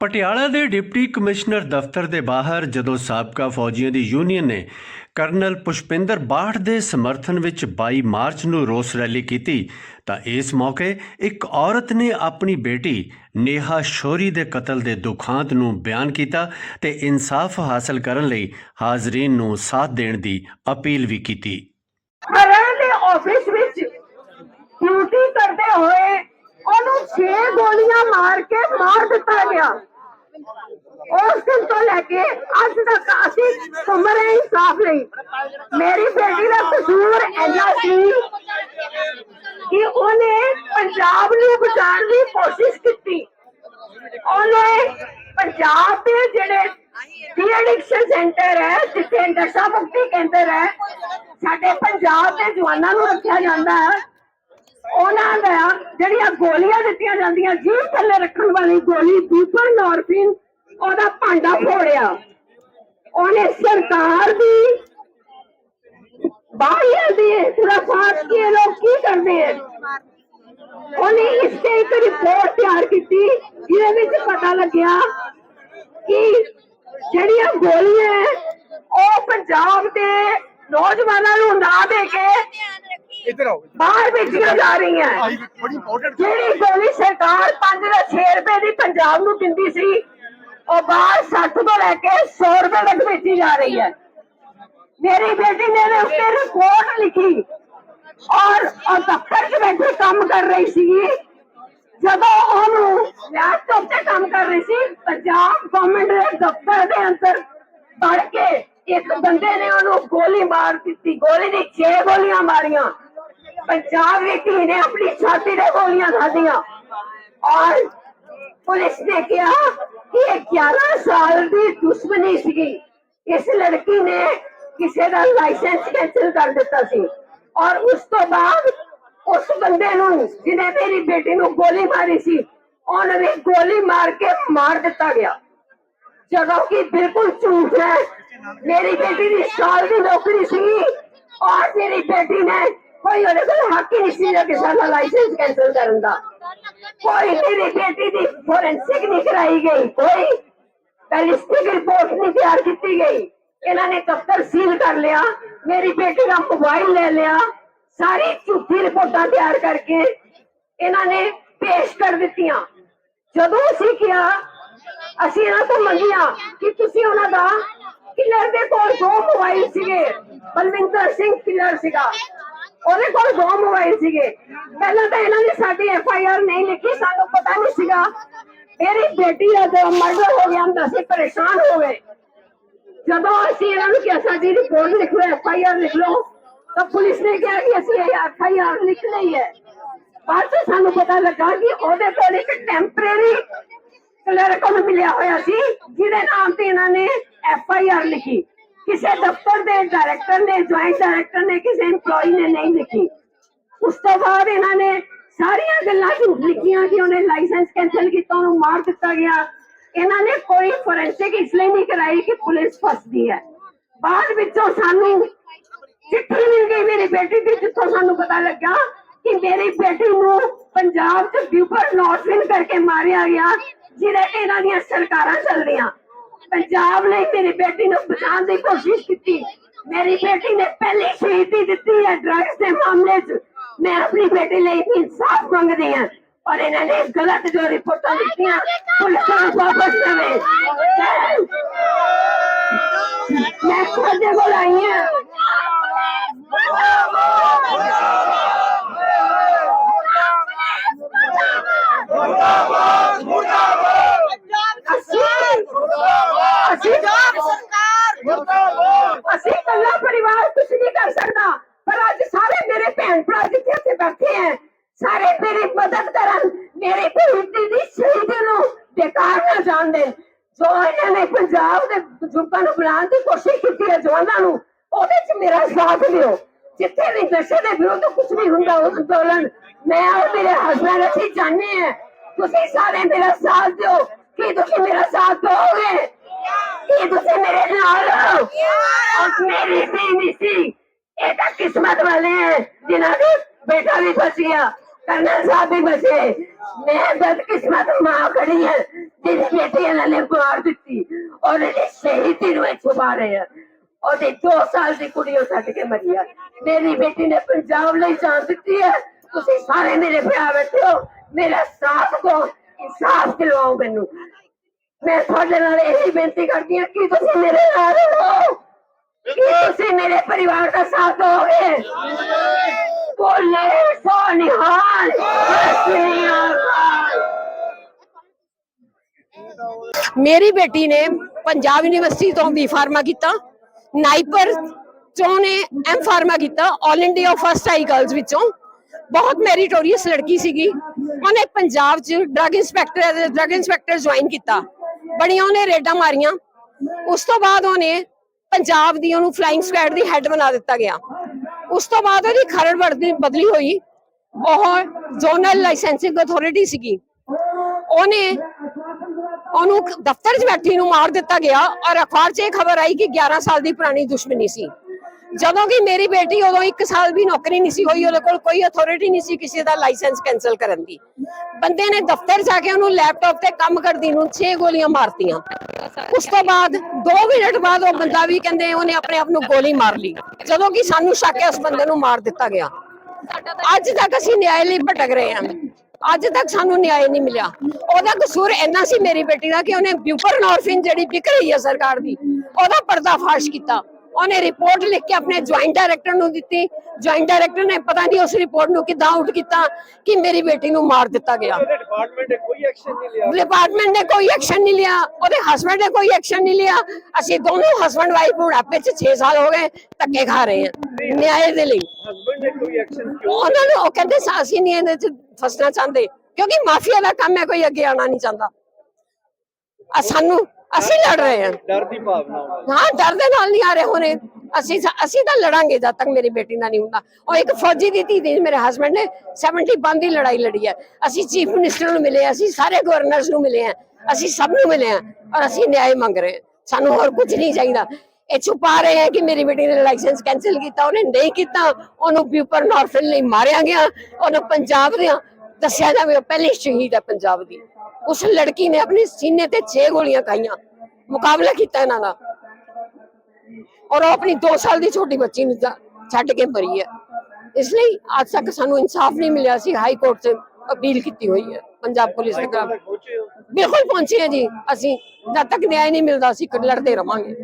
ਪਟਿਆਲਾ ਦੇ deputy commissioner ਦਫ਼ਤਰ ਦੇ ਬਾਹਰ ਜਦੋਂ ਸਾਬਕਾ ਫੌਜੀਆਂ ਦੀ ਯੂਨੀਅਨ ਨੇ ਕਰਨਲ ਪੁਸ਼ਪਿੰਦਰ ਬਾਠ ਦੇ ਸਮਰਥਨ ਵਿੱਚ 22 ਮਾਰਚ ਨੂੰ ਰੋਸ ਰੈਲੀ ਕੀਤੀ, ਤਾਂ ਇਸ ਮੌਕੇ ਇੱਕ ਔਰਤ ਨੇ ਆਪਣੀ ਬੇਟੀ ਨੇਹਾ ਸ਼ੋਰੀ ਦੇ ਕਤਲ ਦੇ ਦੁਖਾਂਤ ਨੂੰ ਬਿਆਨ ਕੀਤਾ ਤੇ ਇਨਸਾਫ ਹਾਸਲ ਕਰਨ ਲਈ ਹਾਜ਼ਰੀਨ ਨੂੰ ਸਾਥ ਦੇਣ ਦੀ ਅਪੀਲ ਵੀ ਕੀਤੀ। ਹਰਿਆਣਾ ਦੇ ਆਫਿਸ ਵਿੱਚ ਡਿਊਟੀ ਕਰਦੇ ਹੋਏ ਉਹਨੂੰ 6 ਗੋਲੀਆਂ ਮਾਰ ਕੇ ਮਾਰ ਦਿੱਤਾ ਗਿਆ। ਉਸ ਦਿਨ ਤੋਂ ਲੈ ਕੇ ਅੱਜ ਤੱਕ ਅਸੀਂ ਘੁੰਮ ਇਨਸਾਫ ਲਈ ਮੇਰੀ ਬੇਟੀ ਦਾ ਕਸੂਰ ਇੰਨਾ ਸੀ ਕਿ ਉਹਨੇ ਪੰਜਾਬ ਨੂੰ ਬਚਾਉਣ ਦੀ ਕੋਸ਼ਿਸ਼ ਕੀਤੀ। ਉਹਨੇ ਪੰਜਾਬ ਦੇ ਜਿਹੜੇ ਡੀ ਐਡਿਕਸ਼ਨ ਸੈਂਟਰ ਹੈ, ਜਿੱਥੇ ਨਸ਼ਾ ਮੁਕਤੀ ਕੇਂਦਰ ਹੈ, ਸਾਡੇ ਪੰਜਾਬ ਦੇ ਜਵਾਨਾਂ ਨੂੰ ਰੱਖਿਆ ਜਾਂਦਾ ਹੈ। ਉਹਨਾਂ ਦਾ ਜਿਹੜੀਆਂ ਗੋਲੀਆਂ ਦਿੱਤੀਆਂ ਜਾਂਦੀਆਂ ਜੀਭ ਥੱਲੇ ਰੱਖਣ ਵਾਲੀ ਗੋਲੀ ਦੂਸਰ ਨੋਰਫਿਨ ਉਹਦਾ ਭਾਂਡਾ ਫੋੜਿਆ ਉਹਨੇ ਸਰਕਾਰ ਦੀ ਬਾਹਰ ਦੀ ਖੁਰਾਫਾਤ ਕੀ ਇਹ ਲੋਕ ਕੀ ਕਰਦੇ ਹੈ ਉਹਨੇ ਇਸ ਤੇ ਇੱਕ ਰਿਪੋਰਟ ਤਿਆਰ ਕੀਤੀ ਜਿਹਦੇ ਵਿੱਚ ਪਤਾ ਲੱਗਿਆ ਕਿ ਜਿਹੜੀਆਂ ਗੋਲੀਆਂ ਹੈ, ਉਹ ਪੰਜਾਬ ਦੇ ਨੌਜਵਾਨਾਂ ਨੂੰ ਨਾ ਦੇ ਕੇ ਇੱਧਰ ਆਓ ਬਾਹਰ ਵੇਚੀਆਂ ਜਾ ਰਹੀਆਂ। ਹੈ। ਆਈ ਬੜੀ ਇੰਪੋਰਟੈਂਟ ਜਿਹੜੀ ਗੋਲੀ ਸਰਕਾਰ 5 ਜਾਂ 6 ਰੁਪਏ ਦੀ ਪੰਜਾਬ ਨੂੰ ਦਿੰਦੀ ਸੀ ਉਹ ਬਾਹਰ 60 ਤੋਂ ਲੈ ਕੇ 100 ਰੁਪਏ ਤੱਕ ਵੇਚੀ ਜਾ ਰਹੀ ਹੈ। ਮੇਰੀ ਬੇਟੀ ਨੇ ਇਹਦੇ ਉੱਤੇ ਰਿਪੋਰਟ ਲਿਖੀ। ਔਰ ਉਹ ਦਫ਼ਤਰ 'ਚ ਬੈਠੇ ਕੰਮ ਕਰ ਰਹੀ ਸੀਗੀ ਜਦੋਂ ਉਹਨੂੰ ਲੈਪਟਾਪ ਤੇ ਕੰਮ ਕਰ ਰਹੀ ਸੀ ਪੰਜਾਬ ਗਵਰਨਮੈਂਟ ਦੇ ਦਫ਼ਤਰ ਦੇ ਅੰਦਰ ਵੜ ਕੇ ਇੱਕ ਬੰਦੇ ਨੇ ਉਹਨੂੰ ਗੋਲੀ ਮਾਰ ਦਿੱਤੀ। ਗੋਲੀ ਦੀ 6 ਗੋਲੀਆਂ ਮਾਰੀਆਂ। ਪੰਜਾਬ ਵਿੱਚ ਨੇ ਆਪਣੀ ਛਾਤੀ ਤੇ ਗੋਲੀਆਂ ਖਾਧੀਆਂ ਔਰ ਪੁਲਿਸ ਨੇ ਕਿਹਾ ਕਿ ਇਹ 11 ਸਾਲ ਦੀ ਦੁਸ਼ਮਣੀ ਸੀਗੀ ਇਸ ਲੜਕੀ ਨੇ ਕਿਸੇ ਦਾ ਲਾਇਸੈਂਸ ਕੈਂਸਲ ਕਰ ਦਿੱਤਾ ਸੀ ਔਰ ਉਸ ਤੋਂ ਬਾਅਦ ਉਸ ਬੰਦੇ ਨੂੰ ਜਿਹਨੇ ਮੇਰੀ ਬੇਟੀ ਨੂੰ ਗੋਲੀ ਮਾਰੀ ਸੀ ਉਹਨੇ ਵੀ ਗੋਲੀ ਮਾਰ ਕੇ ਮਾਰ ਦਿੱਤਾ ਗਿਆ ਜਦੋਂ ਕਿ ਬਿਲਕੁਲ ਝੂਠ ਹੈ ਮੇਰੀ ਬੇਟੀ ਦੀ ਸਾਲ ਦੀ ਨੌਕਰੀ ਸੀ ਔਰ ਮੇਰੀ ਬੇਟੀ ਨੇ ਕੋਈ ਉਹਦੇ ਕੋਲ ਹੱਕ ਹੀ ਨਹੀਂ ਸੀ ਕਿਸੇ ਦਾ ਲਾਇਸੈਂਸ ਕੈਂਸਲ ਕਰਨ ਦਾ ਕੋਈ ਮੇਰੀ ਬੇਟੀ ਦੀ ਫੋਰੈਂਸਿਕ ਨਹੀਂ ਕਰਾਈ ਗਈ ਕੋਈ ਬੈਲਿਸਟਿਕ ਰਿਪੋਰਟ ਨਹੀਂ ਤਿਆਰ ਕੀਤੀ ਗਈ ਇਹਨਾਂ ਨੇ ਦਫ਼ਤਰ ਸੀਲ ਕਰ ਲਿਆ ਮੇਰੀ ਬੇਟੀ ਦਾ ਮੋਬਾਈਲ ਲੈ ਲਿਆ ਸਾਰੀ ਝੂਠੀ ਰਿਪੋਰਟਾਂ ਤਿਆਰ ਕਰਕੇ ਇਹਨਾਂ ਨੇ ਪੇਸ਼ ਕਰ ਦਿੱਤੀਆਂ ਜਦੋਂ ਅਸੀਂ ਕਿਹਾ ਅਸੀਂ ਇਹਨਾਂ ਤੋਂ ਮੰਗਿਆ ਕਿ ਤੁਸੀਂ ਉਹਨਾਂ ਦਾ ਕਿਲਰ ਦੇ ਕੋਲ ਦੋ ਮੋਬਾਈਲ ਸੀਗੇ ਉਹਦੇ ਕੋਲ ਦੋ ਮੋਬਾਈਲ ਸੀਗੇ। ਪਹਿਲਾਂ ਤਾਂ ਇਹਨਾਂ ਨੇ ਸਾਡੀ ਐਫ ਆਈ ਆਰ ਨਹੀਂ ਲਿਖੀ, ਸਾਨੂੰ ਪਤਾ ਨਹੀਂ ਸੀਗਾ। ਮੇਰੀ ਬੇਟੀ ਦਾ ਮਰਡਰ ਹੋ ਗਿਆ ਤਾਂ ਅਸੀਂ ਪਰੇਸ਼ਾਨ ਹੋ ਗਏ। ਜਦੋਂ ਅਸੀਂ ਇਹਨਾਂ ਨੂੰ ਕਿਹਾ, ਸਾਡੀ ਰਿਪੋਰਟ ਲਿਖ ਐਫ ਆਈ ਆਰ ਲਿਖ ਲਓ, ਤਾਂ ਪੁਲਿਸ ਨੇ ਕਿਹਾ ਕਿ ਅਸੀਂ ਇਹ ਐਫ ਆਈ ਆਰ ਲਿਖ ਲਈ ਹੈ। ਬਾਅਦ ਚ ਸਾਨੂੰ ਪਤਾ ਲੱਗਾ ਕਿ ਉਹਦੇ ਕੋਲ ਇੱਕ ਟੈਂਪਰੇਰੀ ਕਲਰਕ ਨੂੰ ਮਿਲਿਆ ਹੋਇਆ ਸੀ, ਜਿਹਦੇ ਨਾਮ ਤੇ ਇਹਨਾਂ ਨੇ ਐਫ ਆਈ ਆਰ ਲਿਖੀ। ਕਿਸੇ ਦਫ਼ਤਰ ਦੇ ਡਾਇਰੈਕਟਰ ਨੇ ਜੁਆਇੰਟ ਡਾਇਰੈਕਟਰ ਨੇ, ਕਿਸੇ EMPLOYE ਨੇ ਨਹੀਂ ਲਿਖੀ। ਉਸ ਤੋਂ ਬਾਅਦ ਇਹਨਾਂ ਨੇ ਸਾਰੀਆਂ ਗੱਲਾਂ ਝੂਠ ਲਿਖੀਆਂ ਕਿ ਉਹਨੇ ਲਾਇਸੈਂਸ ਕੈਂਸਲ ਕੀਤਾ, ਉਹਨੂੰ ਮਾਰ ਦਿੱਤਾ ਗਿਆ। ਇਹਨਾਂ ਨੇ ਕੋਈ ਫੋਰੈਂਸਿਕ ਇਸ ਲਈ ਨਹੀਂ ਕਰਾਈ ਕਿ ਪੁਲਿਸ ਫਸਦੀ ਹੈ। ਬਾਅਦ ਵਿੱਚੋਂ ਸਾਨੂੰ ਚਿੱਠੀ ਮਿਲ ਗਈ ਮੇਰੀ ਬੇਟੀ ਦੀ, ਜਿੱਥੋਂ ਸਾਨੂੰ ਪਤਾ ਲੱਗਾ ਕਿ ਮੇਰੀ ਬੇਟੀ ਨੂੰ ਪੰਜਾਬ ਚ ਬਿਊਪਰ ਨੌਟਿਨ ਕਰਕੇ ਮਾਰਿਆ ਗਿਆ, ਜਿਹਦੇ ਇਹਨਾਂ ਦੀਆਂ ਸਰਕਾਰਾਂ ਚੱਲ ਰਹੀਆਂ। ਪੰਜਾਬ ਨੇ ਤੇਰੀ ਬੇਟੀ ਨੂੰ ਬਚਾਉਣ ਦੀ ਕੋਸ਼ਿਸ਼ ਕੀਤੀ। ਮੇਰੀ ਬੇਟੀ ਨੇ ਪਹਿਲੀ ਸ਼ਹੀਦੀ ਦਿੱਤੀ ਹੈ ਡਰੱਗਸ ਦੇ ਮਾਮਲੇ 'ਚ। ਮੈਂ ਆਪਣੀ ਬੇਟੀ ਲਈ ਇਨਸਾਫ ਮੰਗਦੀ ਹਾਂ। ਔਰ ਇਹਨਾਂ ਨੇ ਗਲਤ ਜੋ ਰਿਪੋਰਟਾਂ ਦਿੱਤੀਆਂ, ਪੁਲਿਸ ਨੂੰ ਵਾਪਸ ਲਵੇ ਮੈਂ ਤੁਹਾਡੇ ਕੋਲ ਆਈ ਹਾਂ ਅਸੀਂ ਅਸੀਂ ਇਕੱਲਾ ਪਰਿਵਾਰ ਕੁਝ ਨਹੀਂ ਕਰ ਸਕਦਾ ਪਰ ਅੱਜ ਸਾਰੇ ਮੇਰੇ ਭੈਣ ਭਰਾ ਜਿੱਥੇ ਇੱਥੇ ਬੈਠੇ ਹੈ ਸਾਰੇ ਮੇਰੀ ਮਦਦ ਕਰਨ ਮੇਰੇ ਬੇਟੀ ਦੀ ਸ਼ਹੀਦੀ ਨੂੰ ਬੇਕਾਰ ਨਾ ਜਾਣ ਦੇਣ ਜੋ ਇਹਨਾਂ ਨੇ ਪੰਜਾਬ ਦੇ ਬਜ਼ੁਰਗਾਂ ਨੂੰ ਬਣਾਉਣ ਦੀ ਕੋਸ਼ਿਸ਼ ਕੀਤੀ ਹੈ ਜਵਾਨਾਂ ਨੂੰ ਉਹਦੇ 'ਚ ਮੇਰਾ ਸਾਥ ਦਿਓ। ਜਿੱਥੇ ਵੀ ਨਸ਼ੇ ਦੇ ਵਿਰੁੱਧ ਕੁਝ ਵੀ ਹੁੰਦਾ ਉਸ ਅੰਦੋਲਨ ਮੈਂ ਔਰ ਮੇਰੇ ਹਸਬੰਦ ਅਸੀਂ ਚਾਹੁੰਦੇ ਹਾਂ ਤੁਸੀਂ ਸਾਰੇ ਮੇਰਾ ਸਾਥ ਦਿਓ। ਕੀ ਤੁਸੀਂ ਮੇਰਾ ਸਾਥ ਦਿਓਗੇ? ਕੀ ਤੁਸੀਂ ਮੇਰੇ ਨਾਲ ਹੋ? ਔਰ ਮੇਰੀ ਸੀ ਨਹੀਂ ਸੀ। ਇਹ ਤਾਂ ਕਿਸਮਤ ਵਾਲੇ ਹੈ ਜਿਨ੍ਹਾਂ ਦੇ ਬੇਟਾ ਵੀ ਬਚ ਗਿਆ ਕਰਨਲ ਸਾਹਿਬ ਵੀ ਬਚੇ ਮੈਂ ਬਦਕਿਸਮਤ ਮਾਂ ਖੜੀ ਹੈ ਜਿਹਦੀ ਬੇਟੀ ਇਹਨਾਂ ਨੇ ਮਾਰ ਦਿੱਤੀ ਔਰ ਇਹਦੇ ਸ਼ਹੀਦੀ ਨੂੰ ਇਹ ਛੁਪਾ ਰਹੇ ਆ ਉਹਦੀ 2 ਸਾਲ ਦੀ ਕੁੜੀ ਉਹ ਛੱਡ ਕੇ ਮਰੀ ਹੈ ਮੇਰੀ ਬੇਟੀ ਨੇ ਪੰਜਾਬ ਲਈ ਜਾਨ ਦਿੱਤੀ ਹੈ ਤੁਸੀਂ ਸਾਰੇ ਮੇਰੇ ਭਰਾ ਬੈਠੇ ਹੋ ਮੇਰਾ ਸਾਥ ਕੋ ਇਨਸਾਫ ਦਿਲਵਾਓ ਮੈਨੂੰ ਮੈਂ ਤੁਹਾਡੇ ਨਾਲ ਇਹੀ ਬੇਨਤੀ ਕਰਦੀ ਹਾਂ ਕਿ ਤੁਸੀਂ ਮੇਰੇ ਨਾਲ ਹੋ ਕਿ ਤੁਸੀਂ ਮੇਰੇ ਪਰਿਵਾਰ ਦਾ ਸਾਥ ਦੋਗੇ ਬੋਲੇ ਸੋ ਨਿਹਾਲ ਮੇਰੀ ਬੇਟੀ ਨੇ ਪੰਜਾਬ ਯੂਨੀਵਰਸਿਟੀ ਤੋਂ ਬੀ ਫਾਰਮਾ ਕੀਤਾ। ਨਾਈਪਰ ਚੋਂ ਨੇ ਐਮ ਫਾਰਮਾ ਕੀਤਾ ਆਲ ਇੰਡੀਆ ਫਸਟ ਆਈ ਗਰਲਸ ਵਿੱਚੋਂ। ਬਹੁਤ ਮੈਰੀਟੋਰੀਅਸ ਲੜਕੀ ਸੀਗੀ। ਉਹਨੇ ਪੰਜਾਬ 'ਚ drug inspector drug inspector join ਕੀਤਾ। ਬੜੀਆਂ ਉਹਨੇ ਰੇਡਾਂ ਮਾਰੀਆਂ। ਉਸ ਤੋਂ ਬਾਅਦ ਉਹਨੇ ਪੰਜਾਬ ਦੀ ਉਹਨੂੰ ਫਲਾਈਂਗ ਸਕੁਐਡ ਦੀ ਹੈੱਡ ਬਣਾ ਦਿੱਤਾ ਗਿਆ। ਉਸ ਤੋਂ ਬਾਅਦ ਉਹਦੀ ਖਰੜ ਵਰਦੀ ਬਦਲੀ ਹੋਈ। ਉਹ ਜ਼ੋਨਲ ਲਾਇਸੈਂਸਿੰਗ ਅਥਾਰਟੀ ਸੀਗੀ। ਉਹਨੇ ਉਹਨੂੰ ਦਫ਼ਤਰ 'ਚ ਬੈਠੀ ਨੂੰ ਮਾਰ ਦਿੱਤਾ ਗਿਆ ਔਰ ਅਖਬਾਰ 'ਚ ਇਹ ਖਬਰ ਆਈ ਕਿ 11 ਸਾਲ ਦੀ ਪੁਰਾਣੀ ਦੁਸ਼ਮਣੀ ਸੀ। ਜਦੋਂ ਕਿ ਮੇਰੀ ਬੇਟੀ ਉਦੋਂ 1 ਸਾਲ ਵੀ ਨੌਕਰੀ ਨਹੀਂ ਸੀ ਹੋਈ, ਉਹਦੇ ਕੋਲ ਕੋਈ ਅਥਾਰਟੀ ਨਹੀਂ ਸੀ ਕਿਸੇ ਦਾ ਲਾਇਸੈਂਸ ਕੈਨਸਲ ਕਰਨ ਦੀ। ਬੰਦੇ ਨੇ ਦਫ਼ਤਰ ਜਾ ਕੇ ਉਹਨੂੰ ਲੈਪਟਾਪ ਤੇ ਕੰਮ ਕਰਦੀ ਨੂੰ 6 ਗੋਲੀਆਂ ਮਾਰਤੀਆਂ। ਉਸ ਤੋਂ ਬਾਅਦ 2 ਮਿੰਟ ਬਾਅਦ ਉਹ ਬੰਦਾ ਵੀ ਕਹਿੰਦੇ ਉਹਨੇ ਆਪਣੇ ਆਪ ਨੂੰ ਗੋਲੀ ਮਾਰ ਲਈ। ਜਦੋਂ ਕਿ ਸਾਨੂੰ ਸ਼ੱਕ ਹੈ ਉਸ ਬੰਦੇ ਨੂੰ ਮਾਰ ਦਿੱਤਾ ਗਿਆ। ਅੱਜ ਤੱਕ ਅਸੀਂ ਨਿਆਂ ਲਈ ਭਟਕ ਰਹੇ ਹਾਂ। ਅੱਜ ਤੱਕ ਸਾਨੂੰ ਨਿਆਂ ਨਹੀਂ ਮਿਲਿਆ। ਉਹਦਾ ਕਸੂਰ ਇੰਨਾ ਸੀ ਮੇਰੀ ਬੇਟੀ ਦਾ ਕਿ ਉਹਨੇ ਬਿਊਪਰਨੋਰਫਿਨ ਜਿਹੜੀ ਵਿਕ ਰਹੀ ਹੈ ਸਰਕਾਰ ਦੀ, ਉਹਦਾ ਪਰਦਾਫਾਸ਼ ਕੀਤਾ। ਉਹਨੇ ਰਿਪੋਰਟ ਲਿਖ ਕੇ ਆਪਣੇ ਜੁਆਇੰਟ ਡਾਇਰੈਕਟਰ ਨੂੰ ਦਿੱਤੀ। ਜੁਆਇੰਟ ਡਾਇਰੈਕਟਰ ਨੇ ਪਤਾ ਨਹੀਂ ਉਸ ਰਿਪੋਰਟ ਨੂੰ ਕਿੱਦਾਂ ਆਊਟ ਕੀਤਾ ਕਿ ਮੇਰੀ ਬੇਟੀ ਨੂੰ ਮਾਰ ਦਿੱਤਾ ਗਿਆ। ਡਿਪਾਰਟਮੈਂਟ ਨੇ ਕੋਈ ਐਕਸ਼ਨ ਨਹੀਂ ਲਿਆ। ਡਿਪਾਰਟਮੈਂਟ ਨੇ ਕੋਈ ਐਕਸ਼ਨ ਨਹੀਂ ਲਿਆ। ਉਹਦੇ ਹਸਬੰਡ ਨੇ ਕੋਈ ਐਕਸ਼ਨ ਨਹੀਂ ਲਿਆ। ਅਸੀਂ ਦੋਨੋਂ ਹਸਬੰਡ ਵਾਈਫ ਬੁਢਾਪੇ ਚ 6 ਸਾਲ ਹੋ ਗਏ ਧੱਕੇ ਖਾ ਰਹੇ ਹਾਂ। ਨਿਆਂ ਦੇ ਲਈ। ਹਸਬੰਡ ਨੇ ਕੋਈ ਐਕਸ਼ਨ ਕਿਉਂ ਉਹਨਾਂ ਨੂੰ ਉਹ ਕਹਿੰਦੇ ਅਸੀਂ ਨਹੀਂ ਇਹਦੇ ਚ ਫਸਣਾ ਚਾਹੁੰਦੇ। ਕਿਉਂਕਿ ਮਾਫੀਆ ਦਾ ਕੰਮ ਹੈ ਕੋਈ ਅੱਗੇ ਆਣਾ ਨਹੀਂ ਚਾਹੁੰਦਾ। ਆ ਸਾਨੂੰ ਅਸੀਂ ਲੜ ਰਹੇ ਹਾਂ। ਡਰ ਦੀ ਭਾਵਨਾ ਹਾਂ। ਡਰ ਦੇ ਨਾਲ ਨਹੀਂ ਆ ਰਹੇ ਹੋਣੇ। ਅਸੀਂ ਅਸੀਂ ਤਾਂ ਲੜਾਂਗੇ ਜਦ ਤੱਕ ਮੇਰੀ ਬੇਟੀ ਦਾ ਨਹੀਂ ਹੁੰਦਾ। ਉਹ ਇੱਕ ਫੌਜੀ ਦੀ ਧੀ ਦੀ ਮੇਰੇ ਹਸਬੰਡ ਨੇ 71 ਦੀ ਲੜਾਈ ਲੜੀ ਹੈ। ਅਸੀਂ ਚੀਫ ਮਿਨਿਸਟਰ ਨੂੰ ਮਿਲੇ ਅਸੀਂ ਸਾਰੇ ਗਵਰਨਰਸ ਨੂੰ ਮਿਲੇ ਹਾਂ। ਅਸੀਂ ਸਭ ਨੂੰ ਮਿਲੇ ਹਾਂ ਔਰ ਅਸੀਂ ਨਿਆਂ ਮੰਗ ਰਹੇ ਹਾਂ। ਸਾਨੂੰ ਹੋਰ ਕੁਝ ਨਹੀਂ ਚਾਹੀਦਾ। ਇਹ ਛੁਪਾ ਰਹੇ ਹੈ ਕਿ ਮੇਰੀ ਬੇਟੀ ਨੇ ਲਾਇਸੈਂਸ ਕੈਨਸਲ ਕੀਤਾ ਉਹਨੇ ਨਹੀਂ ਕੀਤਾ। ਉਹਨੂੰ ਪਿਊਪਰ ਨਾਰਫਿਲ ਲਈ ਮਾਰਿਆ ਗਿਆ। ਉਹਨੂੰ ਪੰਜਾਬ ਦੇ ਦੱਸਿਆ ਜਾਵੇ ਪਹਿਲੀ ਸ਼ਹੀਦ ਹੈ ਪੰਜਾਬ ਦੀ। ਉਸ ਲੜਕੀ ਨੇ ਆਪਣੇ ਸੀਨੇ ਤੇ 6 ਗੋਲੀਆਂ ਖਾਈਆਂ। ਮੁਕਾਬਲਾ ਕੀਤਾ ਇਹਨਾਂ ਦਾ। ਔਰ ਉਹ ਆਪਣੀ 2 ਸਾਲ ਦੀ ਛੋਟੀ ਬੱਚੀ ਨੂੰ ਛੱਡ ਕੇ ਮਰੀ ਹੈ। ਇਸ ਲਈ ਅੱਜ ਤੱਕ ਸਾਨੂੰ ਇਨਸਾਫ ਨਹੀਂ ਮਿਲਿਆ ਸੀ। ਹਾਈ ਕੋਰਟ ਸੇ ਅਪੀਲ ਕੀਤੀ ਹੋਈ ਹੈ। ਪੰਜਾਬ ਪੁਲਿਸ ਦੇ ਖਿਲਾਫ। ਬਿਲਕੁਲ ਪਹੁੰਚੇ ਹਾਂ ਜੀ। ਅਸੀਂ ਜਦ ਤੱਕ ਨਿਆਂ ਨਹੀਂ ਮਿਲਦਾ ਅਸੀਂ ਲੜਦੇ ਰਵਾਂਗੇ।